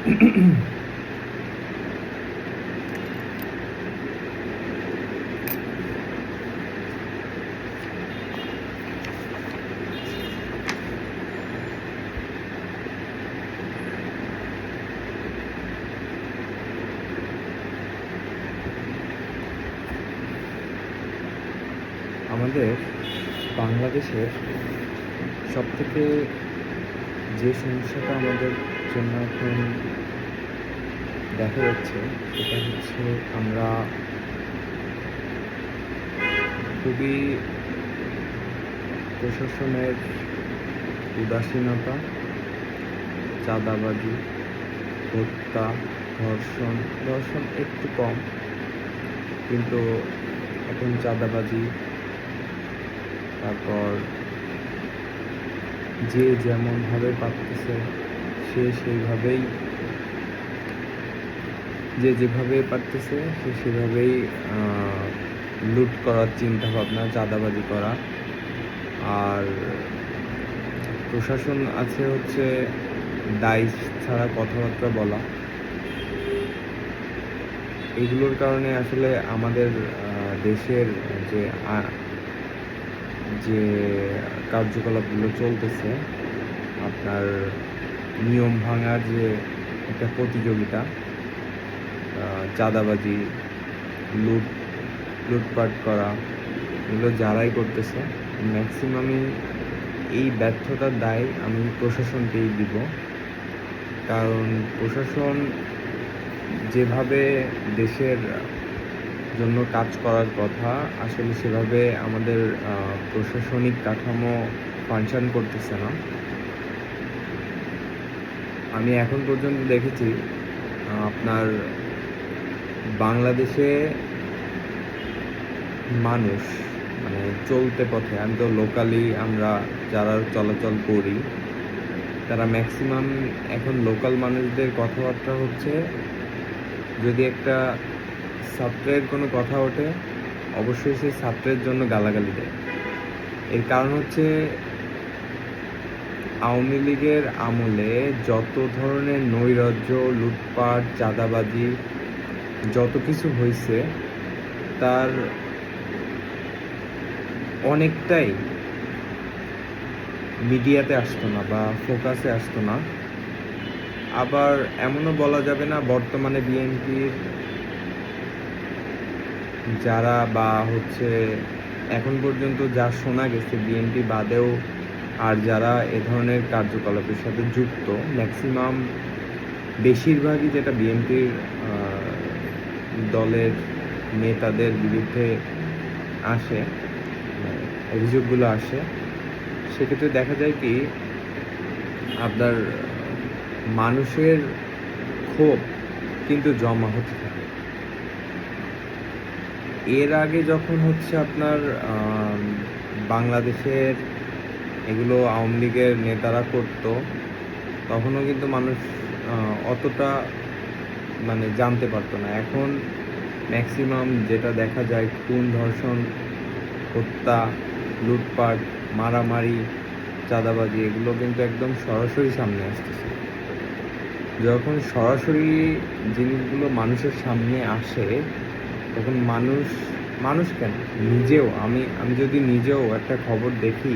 আমাদের বাংলাদেশের সবথেকে যে সমস্যাটা আমাদের জন্য এখন দেখা যাচ্ছে, সেটা হচ্ছে আমরা খুবই প্রশাসনের উদাসীনতা, চাঁদাবাজি, হত্যা, ধর্ষণ ধর্ষণ একটু কম, কিন্তু এখন চাঁদাবাজি, তারপর যে যেমনভাবে পারতেছে সে সেইভাবেই যে যেভাবে পারতেছে, সে সেভাবেই লুট করার চিন্তা ভাবনা চাঁদাবাজি করা। আর প্রশাসন আছে হচ্ছে দায় ছাড়া কথাবার্তা বলা। এগুলোর কারণে আসলে আমাদের দেশের যে যে কার্যকলাপগুলো চলতেছে, আপনার নিয়ম ভাঙার যে একটা প্রতিযোগিতা চাঁদাবাজি, লুট, লুটপাট করা, এগুলো যারাই করতেছে ম্যাক্সিমামই এই ব্যর্থতার দায় আমি প্রশাসনকেই দিব। কারণ প্রশাসন যেভাবে দেশের জন্য কাজ করার কথা, আসলে সেভাবে আমাদের প্রশাসনিক কাঠামো ফাংশন করতেছে না। আমি এখন পর্যন্ত দেখেছি আপনার বাংলাদেশে মানুষ মানে চলতে পথে। আমি তো লোকালি আমরা যারা চলাচল করি, তারা ম্যাক্সিমাম এখন লোকাল মানুষদের কথাবার্তা হচ্ছে, যদি একটা ছাত্রের কোনো কথা ওঠে, অবশ্যই সেই ছাত্রের জন্য গালাগালি দেয়। এর কারণ হচ্ছে আওয়ামী লীগের আমলে যত ধরনের নৈরাজ্য, লুটপাট, চাঁদাবাজি, যত কিছু হয়েছে তার অনেকটাই মিডিয়াতে আসতো না বা ফোকাসে আসতো না। আবার এমনও বলা যাবে না, বর্তমানে বিএনপির যারা বা হচ্ছে এখন পর্যন্ত যা শোনা গেছে, বিএনপি বাদেও আর যারা এ ধরনের কার্যকলাপের সাথে যুক্ত ম্যাক্সিমাম বেশিরভাগই যেটা বিএনপির দলের নেতাদের বিরুদ্ধে আসে অভিযোগগুলো আসে, সেক্ষেত্রে দেখা যায় কি, আপনার মানুষের ক্ষোভ কিন্তু জমা হতে থাকে। এর আগে যখন হচ্ছে আপনার বাংলাদেশের এগুলো আওয়ামী লীগের নেতারা করত, তখনও কিন্তু মানুষ অতটা মানে জানতে পারতো না। এখন ম্যাক্সিমাম যেটা দেখা যায়, খুন, ধর্ষণ, হত্যা, লুটপাট, মারামারি, চাঁদাবাজি, এগুলো কিন্তু একদম সরাসরি সামনে আসতেছে। যখন সরাসরি জিনিসগুলো মানুষের সামনে আসে, তখন মানুষ মানুষ কেন? নিজেও, আমি আমি যদি নিজেও একটা খবর দেখি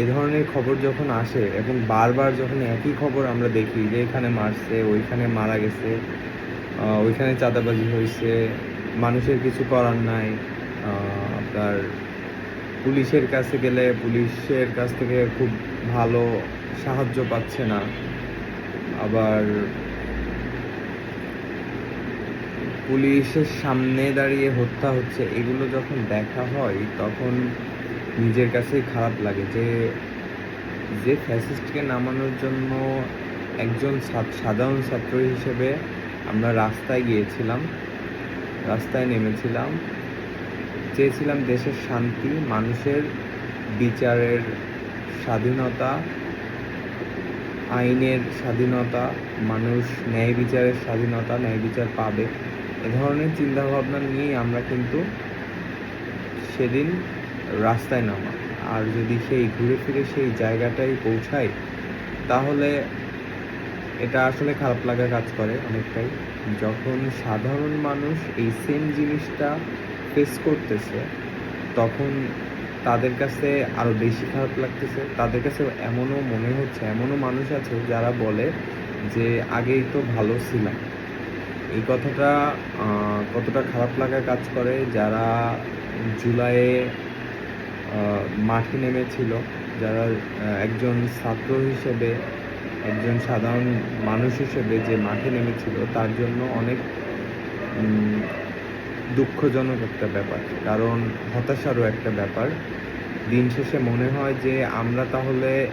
এ ধরনের খবর যখন আসে এবং বারবার যখন একই খবর আমরা দেখি যে এখানে মারছে, ওইখানে মারা গেছে ওইখানে চাঁদাবাজি হয়েছে, মানুষের কিছু করার নাই আপনার পুলিশের কাছে গেলে পুলিশের কাছ থেকে খুব ভালো সাহায্য পাচ্ছে না। আবার পুলিশের সামনে দাঁড়িয়ে হত্যা হচ্ছে, এগুলো যখন দেখা হয় তখন নিজের কাছেই খারাপ লাগে যে যে ফ্যাসিস্টকে নামানোর জন্য একজন সাধারণ ছাত্র হিসেবে আমরা রাস্তায় গিয়েছিলাম, রাস্তায় নেমেছিলাম। চেয়েছিলাম দেশের শান্তি, মানুষের বিচারের স্বাধীনতা, আইনের স্বাধীনতা, মানুষ ন্যায় বিচারের স্বাধীনতা, ন্যায় বিচার পাবে। এ ধরনের চিন্তাভাবনা নিয়েই আমরা কিন্তু সেদিন রাস্তায় নামা। আর যদি সেই ঘুরে ফিরে সেই জায়গাটাই পৌঁছাই, তাহলে এটা আসলে খারাপ লাগা কাজ করে অনেকটাই। যখন সাধারণ মানুষ এই সেম জিনিসটা ফেস করতেছে, তখন তাদের কাছে আরও বেশি খারাপ লাগতেছে। তাদের কাছে এমনও মনে হচ্ছে, এমনও মানুষ আছে যারা বলে যে, আগেই তো ভালো ছিলাম। এই কথাটা কতটা খারাপ লাগা কাজ করে যারা জুলাইয়ে মাঠে নেমেছিল, যারা একজন ছাত্র হিসেবে, একজন সাধারণ মানুষ হিসেবে যে মাঠে নেমেছিল, তার জন্য অনেক দুঃখজনক একটা ব্যাপার। কারণ হতাশারও একটা ব্যাপার। দিন শেষে মনে হয় যে আমরা তাহলে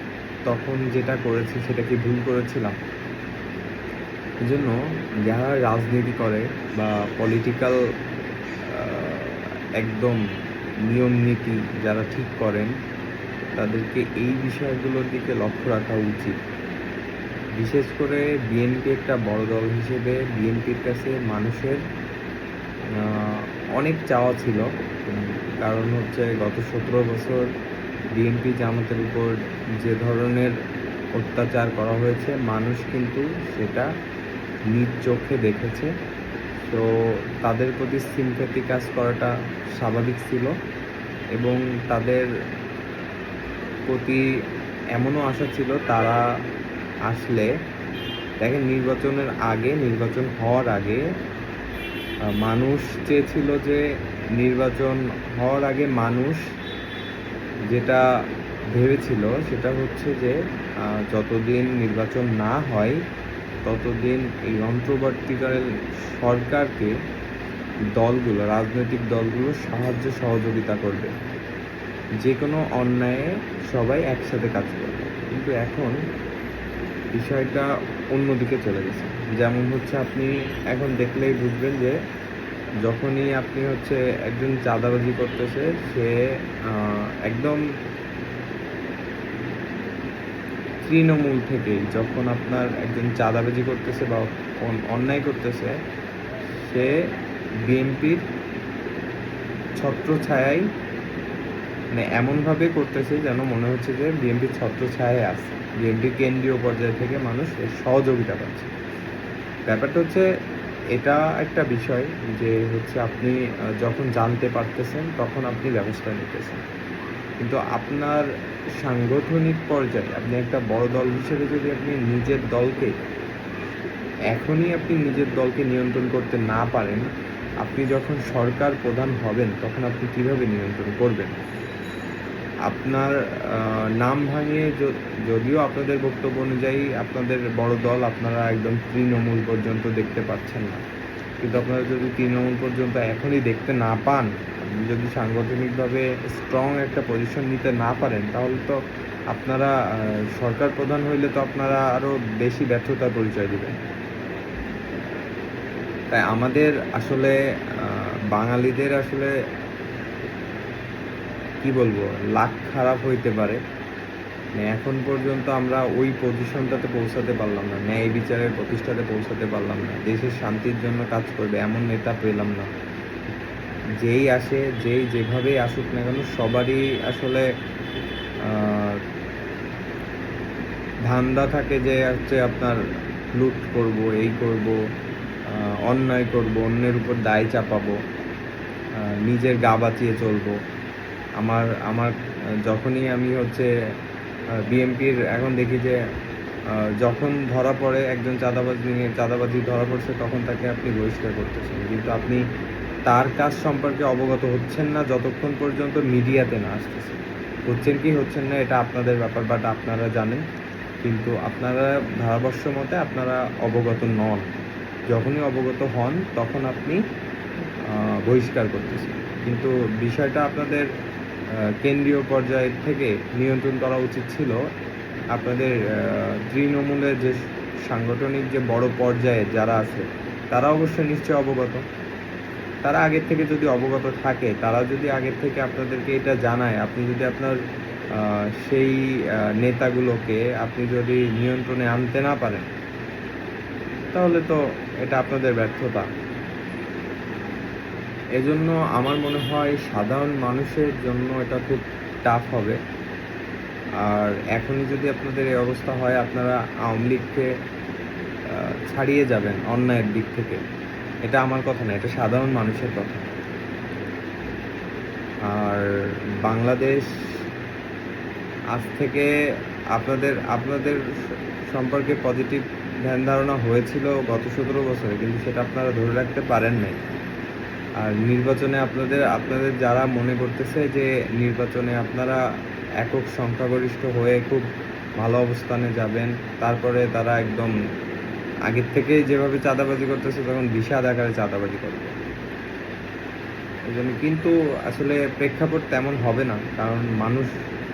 তখন যেটা করেছি সেটা কি ভুল করেছিলাম। এজন্য যারা রাজনীতি করে বা পলিটিক্যাল একদম নিয়ম নীতি যারা ঠিক করেন, তাদেরকে এই বিষয়গুলোর দিকে লক্ষ্য রাখা উচিত। বিশেষ করে বিএনপি একটা বড় দল হিসেবে বিএনপির কাছে মানুষের অনেক চাওয়া ছিল। কারণ হচ্ছে গত সতেরো বছর বিএনপি জামাতের উপর যে ধরনের অত্যাচার করা হয়েছে, মানুষ কিন্তু সেটা নিজ চোখে দেখেছে। তো তাদের প্রতি সিম্প্যাথি কাজ করাটা স্বাভাবিক ছিল এবং তাদের প্রতি এমনও আশা ছিল তারা আসলে দেখেন নির্বাচনের আগে, নির্বাচন হওয়ার আগে মানুষ চেয়েছিল যে নির্বাচন হওয়ার আগে মানুষ যেটা ভেবেছিল সেটা হচ্ছে যে যতদিন নির্বাচন না হয় ততদিন এই অন্তর্বর্তীকালীন সরকারকে দলগুলো, রাজনৈতিক দলগুলো সাহায্য সহযোগিতা করবে। যে কোনো অন্যায়ে সবাই একসাথে কাজ করবে। কিন্তু এখন বিষয়টা অন্যদিকে চলে গেছে। যেমন হচ্ছে আপনি এখন দেখলেই বুঝবেন যে যখনই আপনি হচ্ছে একজন চাঁদাবাজি করতেছে, সে একদম তৃণমূল থেকেই যখন আপনার একজন চাঁদাবাজি করতেছে বা অন্যায় করতেছে, সে বিএনপির ছত্র ছায়াই মানে এমনভাবে করতেছে যেন মনে হচ্ছে যে বিএনপির ছত্র ছায়ায় আছে। বিএনপির কেন্দ্রীয় পর্যায় থেকে মানুষ এর সহযোগিতা পাচ্ছে। ব্যাপারটা হচ্ছে এটা একটা বিষয় যে হচ্ছে আপনি যখন জানতে পারতেছেন তখন আপনি ব্যবস্থা নিতেছেন। কিন্তু আপনার সাংগঠনিক পর্যায়ে আপনি একটা বড় দল হিসেবে যদি আপনি নিজের দলকে এখনই আপনি নিজের দলকে নিয়ন্ত্রণ করতে না পারেন, আপনি যখন সরকার প্রধান হবেন, তখন আপনি কীভাবে নিয়ন্ত্রণ করবেন? আপনার নাম ভাঙিয়ে যদিও আপনাদের বক্তব্য অনুযায়ী আপনাদের বড় দল আপনারা একদম তৃণমূল পর্যন্ত দেখতে পাচ্ছেন না। কিন্তু আপনারা যদি তৃণমূল পর্যন্ত এখনই দেখতে না পান আপনি যদি সাংগঠনিকভাবে স্ট্রং একটা পজিশন নিতে না পারেন, তাহলে তো আপনারা সরকার প্রধান হইলে তো আপনারা আরও বেশি ব্যর্থতার পরিচয় দিবেন। তাই আমাদের আসলে বাঙালিদের আসলে, কি বলব লাখ খারাপ হইতে পারে। মানে এখন পর্যন্ত আমরা ওই পজিশনটাতে পৌঁছাতে পারলাম না, ন্যায় বিচারের প্রতিষ্ঠাতে পৌঁছাতে পারলাম না, দেশের শান্তির জন্য কাজ করবে, এমন নেতা পেলাম না। যেই আসে, যেই যেভাবেই আসুক না কেন, সবারই আসলে ধান্দা থাকে যে হচ্ছে আপনার লুট করব, এই করব অন্যায় করব, অন্যের উপর দায় চাপাবো নিজের গা বাঁচিয়ে চলবো। আমার আমার, যখনই আমি হচ্ছে বিএমপির এখন দেখি যে যখন ধরা পড়ে একজন চাঁদাবাজ নিয়ে, চাঁদাবাজি ধরা পড়ছে, তখন তাকে আপনি বহিষ্কার করতেছেন। কিন্তু আপনি তার কাজ সম্পর্কে অবগত হচ্ছেন না যতক্ষণ পর্যন্ত মিডিয়াতে না আসতেছে। হচ্ছেন কি, হচ্ছেন না, এটা আপনাদের ব্যাপার বাট আপনারা জানেন। কিন্তু আপনারা ধারাবর্ষ মতে আপনারা অবগত নন। যখনই অবগত হন, তখন আপনি বহিষ্কার করতেছেন। কিন্তু বিষয়টা আপনাদের কেন্দ্রীয় পর্যায় থেকে নিয়ন্ত্রণ করা উচিত ছিল। আপনাদের তৃণমূলের যে সাংগঠনিক যে বড় পর্যায়ে যারা আছে, তারা অবশ্যই নিশ্চয় অবগত। তারা আগের থেকে যদি অবগত থাকে তারা যদি আগের থেকে আপনাদেরকে এটা জানায়, আপনি যদি আপনার সেই নেতাগুলোকে আপনি যদি নিয়ন্ত্রণে আনতে না পারেন, তাহলে তো এটা আপনাদের ব্যর্থতা। এজন্য আমার মনে হয় সাধারণ মানুষের জন্য এটা খুব টাফ হবে। আর এখনই যদি আপনাদের এই অবস্থা হয়, আপনারা আওয়ামী লীগকে ছাড়িয়ে যাবেন অন্যায়ের দিক থেকে। এটা আমার কথা না, এটা সাধারণ মানুষের কথা। আর বাংলাদেশ আজ থেকে আপনাদের আপনাদের সম্পর্কে পজিটিভ ধ্যান ধারণা হয়েছিল গত সতেরো বছরে, কিন্তু সেটা আপনারা ধরে রাখতে পারেন নাই। আর নির্বাচনে আপনাদের আপনাদের যারা মনে করতেছে যে নির্বাচনে আপনারা একক সংখ্যাগরিষ্ঠ হয়ে খুব ভালো অবস্থানে যাবেন, তারপরে তারা একদম আগের থেকেই যেভাবে চাঁদাবাজি করতেছে, তখন বিষাদ আকারে চাঁদাবাজি করবে। এই জন্য কিন্তু আসলে প্রেক্ষাপট তেমন হবে না, কারণ মানুষ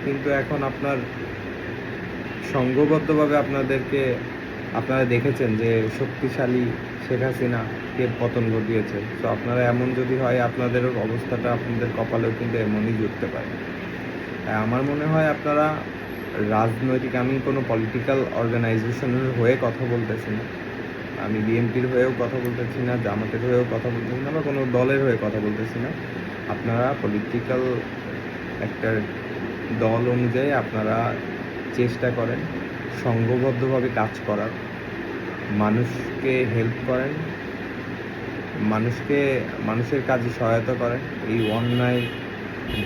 কিন্তু এখন আপনার সংঘবদ্ধভাবে আপনাদেরকে, আপনারা দেখেছেন যে শক্তিশালী শেখ হাসিনা কে পতন ঘটিয়েছে। তো আপনারা এমন যদি হয়, আপনাদের অবস্থাটা আপনাদের কপালেও কিন্তু এমনই জুটতে পারে। আমার মনে হয় আপনারা রাজনৈতিক, আমি কোনো পলিটিক্যাল অর্গানাইজেশনের হয়ে কথা বলতেছি না। আমি বিএনপির হয়েও কথা বলতেছি না, জামাতের হয়েও কথা বলতেছি না বা কোনো দলের হয়ে কথা বলতেছি না। আপনারা পলিটিক্যাল একটা দল অনুযায়ী আপনারা চেষ্টা করেন, সংঘবদ্ধভাবে কাজ করার। মানুষকে হেল্প করেন, মানুষকে, মানুষের কাজে সহায়তা করেন। এই অন্যায়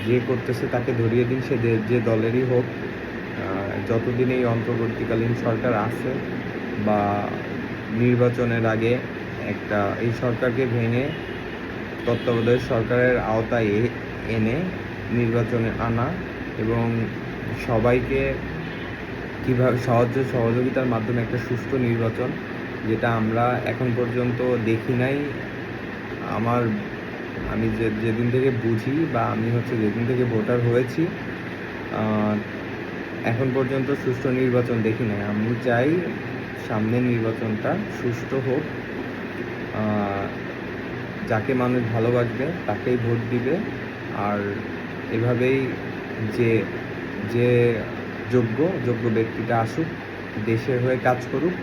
যে করতেছে তাকে ধরিয়ে দিন, সে যে- দলেরই হোক। যতদিন এই অন্তর্বর্তীকালীন সরকার আছে বা নির্বাচনের আগে একটা, এই সরকারকে ভেঙে তত্ত্বাবধায়ক সরকারের আওতায় এনে নির্বাচনে আনা এবং সবাইকে কীভাবে, সাহায্য, সহযোগিতার মাধ্যমে একটা সুষ্ঠু নির্বাচন, যেটা আমরা এখন পর্যন্ত দেখি নাই। আমার, আমি যে, যেদিন থেকে বুঝি বা আমি হচ্ছে যেদিন থেকে ভোটার হয়েছি এখন পর্যন্ত সুষ্ঠু নির্বাচন দেখি নাই। আমি চাই সামনের নির্বাচনটা সুষ্ঠু হোক। যাকে মানুষ ভালোবাসবে, তাকেই ভোট দিবে। আর এভাবেই যে যে যোগ্য যোগ্য ব্যক্তিটা আসুক, দেশের হয়ে কাজ করুক,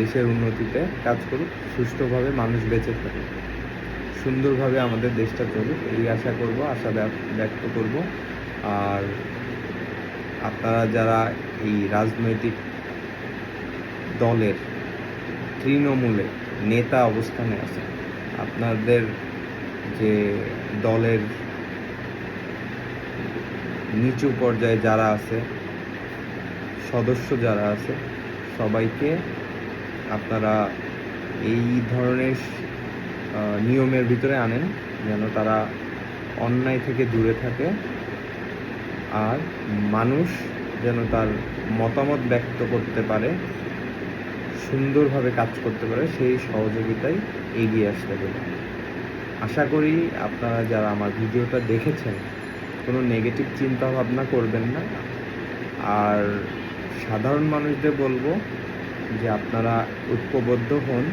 দেশের উন্নতিতে কাজ করুক, সুষ্ঠুভাবে মানুষ বেঁচে থাকুক, সুন্দরভাবে আমাদের দেশটা চলুক, এই আশা করব, আশা ব্যক্ত করব। আর আপনারা যারা এই রাজনৈতিক দলের তৃণমূলে নেতা অবস্থানে আছে আপনাদের যে দলের নিচু পর্যায়ে যারা আছে, সদস্য যারা আছে, সবাইকে আপনারা এই ধরনের নিয়মের ভিতরে আনেন, যেন তারা অন্যায় থেকে দূরে থাকে। আর মানুষ যেন তার মতামত ব্যক্ত করতে পারে, সুন্দরভাবে কাজ করতে পারে, সেই সহযোগিতায় এগিয়ে আসতে পারে। আশা করি আপনারা যারা আমার ভিডিওটা দেখেছেন, কোনো নেগেটিভ চিন্তা ভাবনা করবেন না। আর সাধারণ মানুষদের বলব যে আপনারা ঐক্যবদ্ধ হন।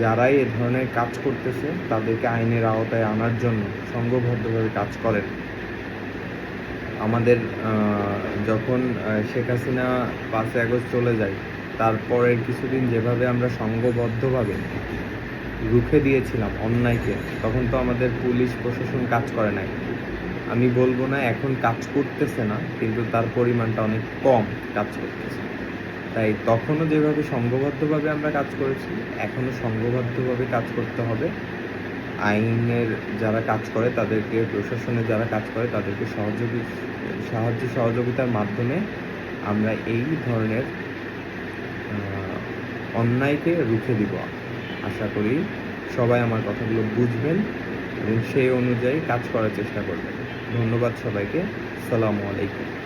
যারাই এ ধরনের কাজ করতেছে, তাদেরকে আইনের আওতায় আনার জন্য সংঘবদ্ধভাবে কাজ করেন। আমাদের যখন শেখ হাসিনা পাঁচই আগস্ট চলে যায়, তারপরের কিছুদিন যেভাবে আমরা সংঘবদ্ধভাবে রুখে দিয়েছিলাম অন্যায়কে, তখন তো আমাদের পুলিশ প্রশাসন কাজ করে নাই। আমি বলব না, এখন কাজ করতেছে না, কিন্তু তার পরিমাণটা অনেক কম কাজ করতেছে। তাই তখনও যেভাবে সংঘবদ্ধভাবে আমরা কাজ করেছি, এখনও সংঘবদ্ধভাবে কাজ করতে হবে। আইনের যারা কাজ করে, তাদেরকে, প্রশাসনের যারা কাজ করে, তাদেরকে সহযোগী, সাহায্য সহযোগিতার মাধ্যমে আমরা এই ধরনের অন্যায়কে রুখে দিব। আশা করি সবাই আমার কথাগুলো বুঝবেন এবং সেই অনুযায়ী কাজ করার চেষ্টা করবেন। ধন্যবাদ সবাইকে। সালামু আলাইকুম।